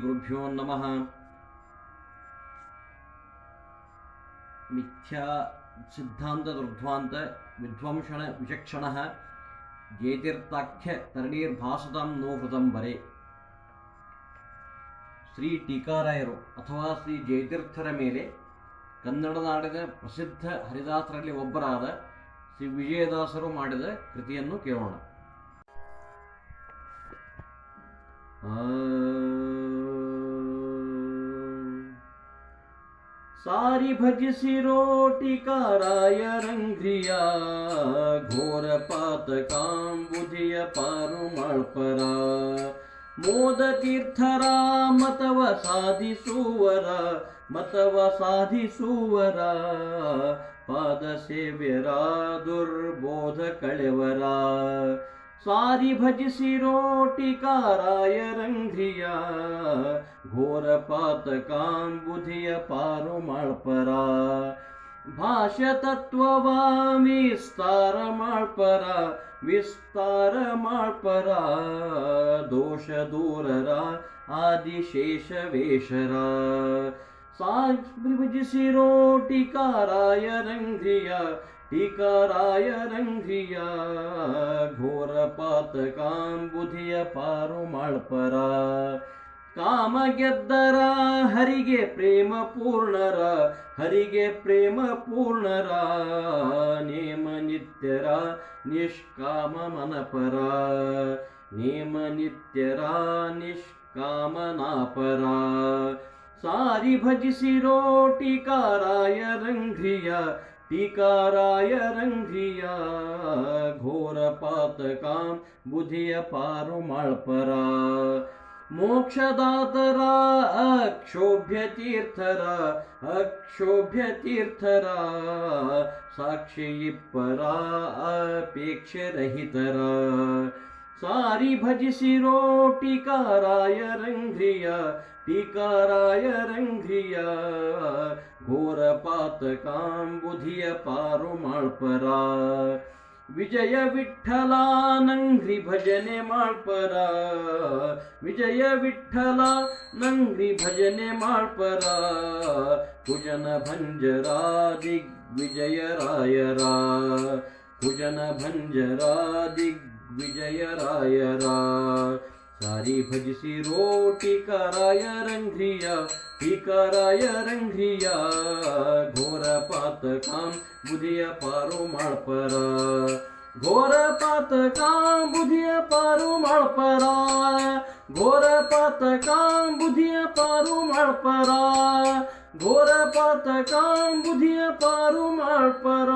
ಗುರುಭ್ಯೋ ನಮಃ ಮಿಥ್ಯಾ ಸಿದ್ಧಾಂತ ದುರ್ಧ್ವಾಂತ ವಿಧ್ವಂಸಣ ವಿಚಕ್ಷಣ ಜೇತಿರ್ತಾಖ್ಯ ತರಣೀರ್ಭಾಸತಾಂ ನೋ ಹೃದಂಬರೆ ಶ್ರೀ ಟೀಕಾರಾಯರು ಅಥವಾ ಶ್ರೀ ಜಯತೀರ್ಥರ ಮೇಲೆ ಕನ್ನಡ ನಾಡಿನ ಪ್ರಸಿದ್ಧ ಹರಿದಾಸರಲ್ಲಿ ಒಬ್ಬರಾದ ಶ್ರೀ ವಿಜಯದಾಸರು ಮಾಡಿದ ಕೃತಿಯನ್ನು ಕೇಳೋಣ. ಸಾರಿ ಭಜಿಸಿ ರೋಟಿ ಕಾರಾಯ ರಂಗ್ರಿಯ ಘೋರ ಪಾತಕಾಂಬುಧಿಯ ಪಾರು ಮಳ್ಪರ ಮೋದ ತೀರ್ಥರ ಮತವ ಸಾಧಿಸುವರ ಮತವ ಸಾಧಿಸುವರ ಪಾದ ಸೇವ್ಯರ ದುರ್ಬೋಧ ಕಳೆವರ. ಸಾರಿ ಭಜಿಸಿರೋ ಟೀಕಾರಾಯ ರಂಗ್ರಿಯ ಘೋರ ಪಾತಕಾಂಬುಧಿಯ ಪಾರು ಮಾಳ್ಪರ. ಭಾಷ್ಯ ತತ್ವವಾಸ್ತಾರ ಮಾಳ್ಪರ, ವಿಸ್ತಾರ ಮಾಳ್ಪರ. ದೋಷ ದೂರರ, ಆದಿಶೇಷ ವೇಷರ. ಸಾಜಿಸಿರೋ ಟೀಕಾರಾಯ ರಂಗ್ರಿಯ ಟೀಕಾರಾಯ ರಂಗ್ರಿಯ ಘೋರ ಪಾತಕಾಂಬುಧಿಯ ಪಾರು ಮಾಳ್ಪರ ಕಾಮ ಗೆದ್ದರ ಹರಿಗೆ ಪ್ರೇಮ ಪೂರ್ಣರ ಹರಿಗೆ ಪ್ರೇಮ ಪೂರ್ಣರ ನೇಮ ನಿತ್ಯರ ನಿಷ್ಕಾಮ ಮನಪರ ನೇಮ ನಿತ್ಯರ ನಿಷ್ಕಾಮನಾಪರ. ಸಾರಿ ಭಜಿಸಿರೋ ಟೀಕಾರಾಯ ರಂಗ್ರಿಯ ಟೀಕಾರಾಯ ರಂಗ್ರಿಯ ಘೋರ ಪಾತಕಾಂ ಬುಧಿಯ ಪಾರು ಮಾಳ್ಪರ ಮೋಕ್ಷದಾತರ ಅಕ್ಷೋಭ್ಯ ತೀರ್ಥರ ಅಕ್ಷೋಭ್ಯ ತೀರ್ಥರ ಸಾಕ್ಷಿ ಇಪ್ಪರ, ಅಪೇಕ್ಷೆ ರಹಿತರ. ಸಾರಿ ಭಜಿಸಿರೋ ಟೀಕಾರಾಯ ರಂಧ್ರಿಯ ಟೀಕಾರಾಯ ರಂಧ್ರಿಯ. ಘೋರ ಪಾತಕಾಂಬುಧಿಯ ಪಾರು ಮಾಳ್ಪರ ವಿಜಯ ವಿಠಲ ನಂಗ್ರಿ ಭಜನೆ ಮಾಡ್ಪರ. ವಿಜಯ ವಿಠಲ ನಂಗ್ರಿ ಭಜನೆ ಮಾಡ್ಪರ. ಕುಜನ ಭಂಜರ ದಿಗ್ವಿಜಯರಾಯರ. ಕುಜನ ಭಂಜರ ದಿಗ್ವಿಜಯರಾಯರ ಸಾರಿ ಭಜಿಸಿ ರೋಟಿಕರಾಯ ರಂಗ್ರಿಯ ಟೀಕರಾಯ ರಂಗ್ರಿಯ ಘೋರ ಪಾತಕಾಂ ಬುಧಿಯ ಪಾರು ಮಾಳ್ಪರ ಘೋರ ಪಾತಕಾಂ ಬುಧಿಯ ಪಾರು ಮಾಳ್ಪರ ಘೋರ ಪಾತಕಾಂ ಬುಧಿಯ ಪಾರು ಮಾಳ್ಪರ ಘೋರ ಪಾತಕಾಂ ಬುಧಿಯ ಪಾರು ಮಾಳ್ಪರ